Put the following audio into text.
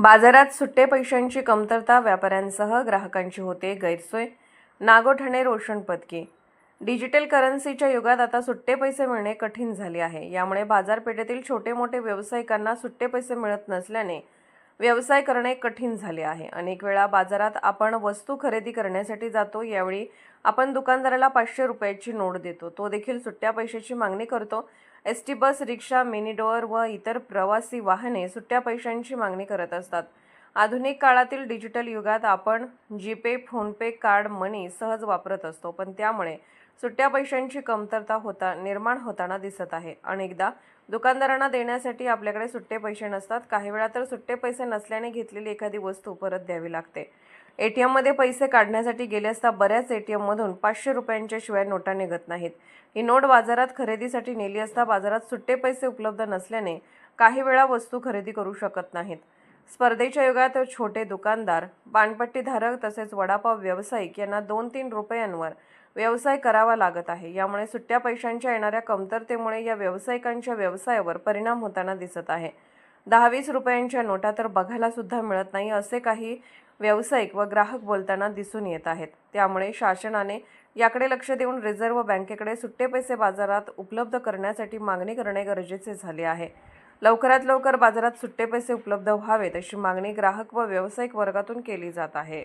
बाजारात सुट्टे पैशांची कमतरता व्यापाऱ्यांसह ग्राहकांची होते गैरसोय. नागोठणे रोशन पदकी. डिजिटल करन्सीच्या युगात आता सुट्टे पैसे मिळणे कठीण झाले आहे. यामुळे बाजारपेठेतील छोटे मोठे व्यावसायिकांना सुट्टे पैसे मिळत नसल्याने व्यवसाय करणे कठीण झाले आहे. अनेक वेळा बाजारात आपण वस्तू खरेदी करण्यासाठी जातो. यावेळी आपण दुकानदाराला पाचशे रुपयाची नोट देतो. तो देखील सुट्ट्या पैशाची मागणी करतो. एस टी बस रिक्षा मिनी डोअर व इतर प्रवासी वाहने सुट्ट्या पैशांची मागणी करत असतात. आधुनिक काळातील डिजिटल युगात आपण जीपे फोनपे कार्ड मनी सहज वापरत असतो. पण त्यामुळे सुट्ट्या पैशांची कमतरता होता निर्माण होताना दिसत आहे. अनेकदा दुकानदारांना देण्यासाठी आपल्याकडे सुट्टे पैसे नसतात. काही वेळा तर सुट्टे पैसे नसल्याने घेतलेली एखादी वस्तू परत द्यावी लागते. ए टी एममध्ये पैसे काढण्यासाठी गेले असता बऱ्याच ए टी एममधून पाचशे रुपयांच्या शिवाय नोटा निघत नाहीत. ही नोट बाजारात खरेदीसाठी नेली असता बाजारात सुट्टे पैसे उपलब्ध नसल्याने काही वेळा वस्तू खरेदी करू शकत नाहीत. स्पर्धेच्या युगात छोटे दुकानदार पानपट्टीधारक तसेच वडापाव व्यावसायिक यांना दोन तीन रुपयांवर व्यवसाय करावा लागत आहे. यामुळे सुट्ट्या पैशांच्या येणाऱ्या कमतरतेमुळे या व्यावसायिकांच्या व्यवसायावर परिणाम होताना दिसत आहे. दहा वीस रुपयांच्या नोटा तर बघायला सुद्धा मिळत नाही असे काही व्यावसायिक व ग्राहक बोलताना दिसून येत आहेत. त्यामुळे शासनाने याकडे लक्ष देऊन रिझर्व्ह बँकेकडे सुट्टे पैसे बाजारात उपलब्ध करण्यासाठी मागणी करणे गरजेचे झाले आहे. लवकरात लवकर बाजारात सुट्टे पैसे उपलब्ध व्हावेत अशी मागणी ग्राहक व व्यावसायिक वर्गातून केली जात आहे.